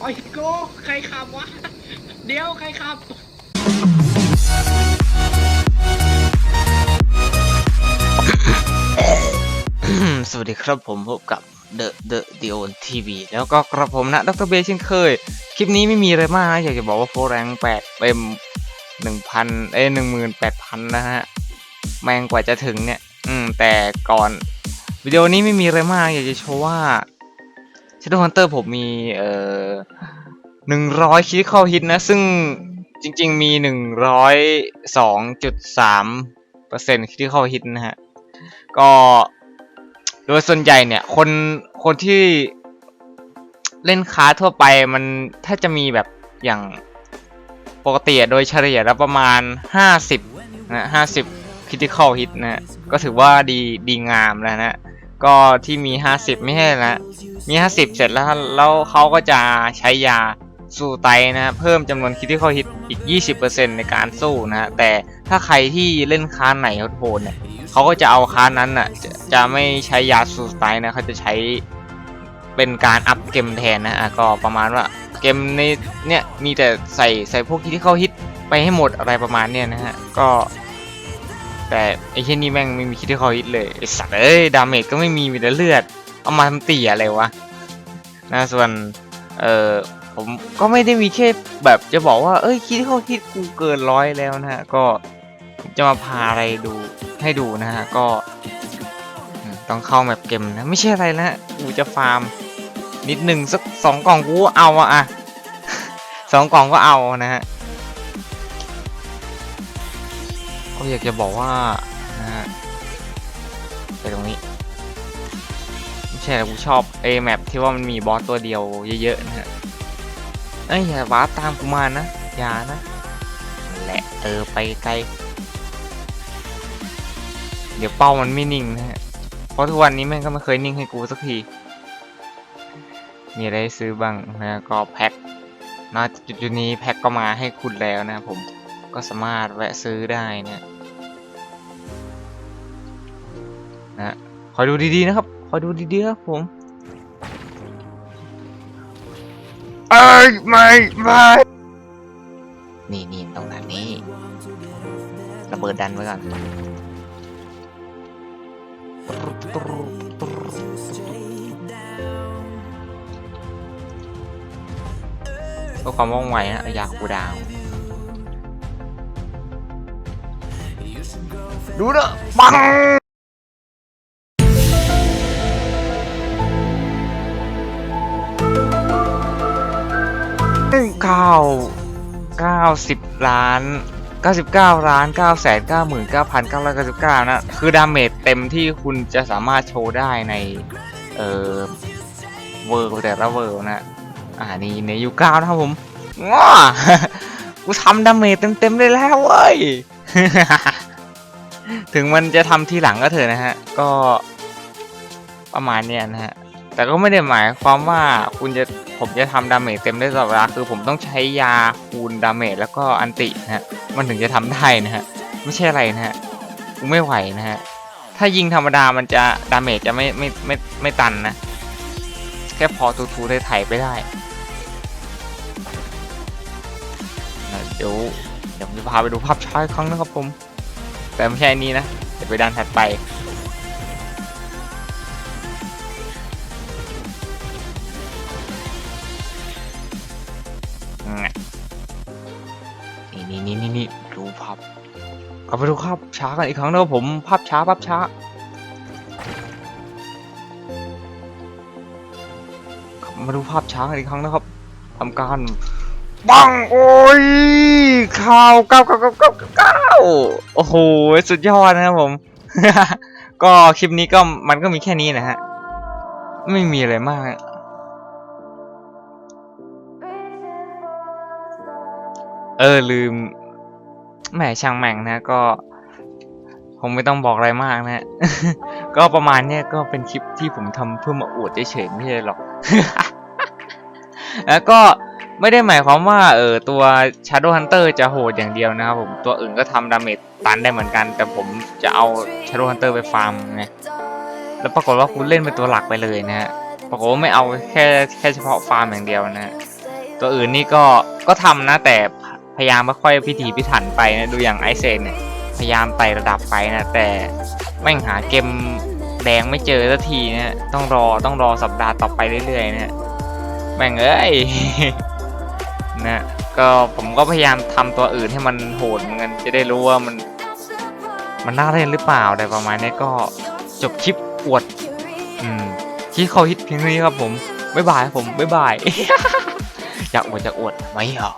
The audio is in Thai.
ไปกูใครขับวะ เดี๋ยวใครขับ สวัสดีครับผมพบกับ The The d e o n TV แล้วก็กระผมนะดรเบเช่นเคย คลิปนี้ไม่มีอะไรมากนะอยากจะบอกว่าโฟร์แรงแปดเต็มหนึ่งพันเอ้หนึ่งหมื่นแปดพันนะฮะ แมงกว่าจะถึงเนี่ย อืมแต่ก่อน วิดีโอนี้ไม่มีอะไรมาก อยากจะโชว์ว่า Shadow Hunter ผมมีเอ่อหนึ่งร้อยคิดเข้าฮิตนะ ซึ่งจริง ๆ มีหนึ่งร้อยสองจุดสามเปอร์เซ็นต์คิดเข้าฮิตนะฮะ ก็ โดยส่วนใหญ่เนี่ย คนคนที่เล่นค้าทั่วไปมันถ้าจะมีแบบอย่างปกติโดยเฉลี่ยแล้วประมาณ 50 นะ 50 critical hit นะ ก็ถือว่าดีดีงามแล้วนะ ก็ที่มี 50 ไม่ใช่นะมี 50 เสร็จแล้วแล้วเขาก็จะใช้ยาสู้ไตนะฮะเพิ่มจำนวน critical hit อีก 20%ในการสู้นะฮะแต่ถ้าใครที่เล่นค้านไหนโหดเนี่ยเขาก็จะเอาค้านนั้นอะจะจะไม่ใช้ยาสูสไตนะเขาจะใช้เป็นการอัพเกมแทนนะะก็ประมาณว่าเกมในเนี่ยมีแต่ใส่ใส่พวกที่เขาฮิตไปให้หมดอะไรประมาณเนี้ยนะฮะก็ แต่ไอ้เช่นนี้แม่งไม่มีคิดที่เขาฮิตเลยไอ้สัตว์เอ้ยดาเมจก็ไม่มีมีแต่เลือด เอามาทำตีอะไรวะนะส่วน เออผมก็ไม่ได้มีแค่แบบจะบอกว่า เอ้ยคิดที่เขาฮิตกูเกินร้อยแล้วนะฮะก็จะมาพาอะไรดูให้ดูนะฮะก็ต้องเข้าแมปเกมนะไม่ใช่อะไรนะฮะกูจะฟาร์มนิดหนึ่งสักสองกล่องกูเอาอะอะสองกล่องก็เอานะฮะ ก็อยากจะบอกว่านะฮะไปตรงนี้ไม่ใช่แต่กูชอบเอแมปที่ว่ามันมีบอสตัวเดียวเยอะๆนะฮะเอ้ยอย่าวาตามกูมานะ อย่านะแหละเออไปไกล เดี๋ยวเป้ามันไม่นิ่งนะฮะ เพราะทุกวันนี้แม่งก็ไม่เคยนิ่งให้กูสักที มีอะไรซื้อบ้างนะก็แพ็คนะจุดนี้แพ็คก็มาให้คุณแล้วนะผม ก็สามารถแวะซื้อได้เนี่ยนะฮะคอยดูดีๆนะครับคอยดูดีๆครับผมเอ้ยไม่ไม่นี่นี่ตรงนั้นนี่ระเบิดดันไว้ก่อนเพื่อความว่องไวนะเอายาคูลดาว ดูนะปังเก้าเก้าสิบล้านเก้าสิบเก้าล้านเก้าแสนเก้าหมื่นเก้าพันเก้าร้อยเก้าสิบเก้านะ คือดาเมจเต็มที่คุณจะสามารถโชว์ได้ใน เอ่อ เวอร์แต่ละเวอร์นะอ่านี่ในยูเก้านะครับผมว้ากูทำดาเมจเต็มๆเลยแล้วเว้ย ถึงมันจะทำทีหลังก็เถอะนะฮะ ก็ประมาณเนี้ยนะฮะ แต่ก็ไม่ได้หมายความว่าคุณจะผมจะทำดาเมจเต็มได้ตลอดเวลาคือผมต้องใช้ยาคูณดาเมจแล้วก็อันตินะฮะ มันถึงจะทำได้นะฮะ ไม่ใช่อะไรนะฮะกูไม่ไหวนะฮะ ถ้ายิงธรรมดามันจะดาเมจจะไม่ไม่ไม่ไม่ตันนะ แค่พอทูๆได้ไถไปได้เดี๋ยวเดี๋ยวผมจะพาไปดูภาพช้าอีกครั้งนะครับผม แต่ไม่ใช่นี้นะเดี๋ยวไปด้านถัดไป นี่นี่นี่นี่นี่ดูภาพกลับไปดูภาพช้ากันอีกครั้งนะครับผมภาพช้าภาพช้ามาดูภาพช้ากันอีกครั้งนะครับทำการบังโอ้ย ข่าวเก้าเก้าเก้าเก้าเก้าโอ้โหสุดยอดนะครับผม ก็คลิปนี้ก็มันก็มีแค่นี้นะฮะ ไม่มีอะไรมาก เออลืมแหมช่างแม่งนะก็คงไม่ต้องบอกอะไรมากนะฮะก็ประมาณเนี้ยก็เป็นคลิปที่ผมทำเพื่อมาอวดเฉยๆไม่ใช่หรอก แล้วก็ ไม่ได้หมายความว่าเออตัว Shadow Hunter จะโหดอย่างเดียวนะครับผมตัวอื่นก็ทำดาเมจตันได้เหมือนกัน แต่ผมจะเอา Shadow Hunter ไปฟาร์มไงแล้วปรากฏว่าคุณเล่นเป็นตัวหลักไปเลยนะฮะปรากฏว่าไม่เอาแค่แค่เฉพาะฟาร์มอย่างเดียวนะฮะตัวอื่นนี่ก็ก็ทำนะแต่พยายามไม่ค่อยพิถีพิถันไปนะดูอย่างไอเซนเนี่ยพยายามไต่ระดับไปนะแต่แม่หาเกมแดงไม่เจอสักทีนะต้องรอต้องรอสัปดาห์ต่อไปเรื่อยๆนะแม่งเอ้ย นะก็ผมก็พยายามทำตัวอื่นให้มันโหดเหมือนกันจะได้รู้ว่ามัน มันน่าเล่นหรือเปล่าแต่ประมาณนี้ก็จบคลิปอวด อืมที่เขาฮิตเพียงนี้ครับผมบ๊ายบายครับผมบ๊ายบายอยากอวดจะอวดไหม่เหรอ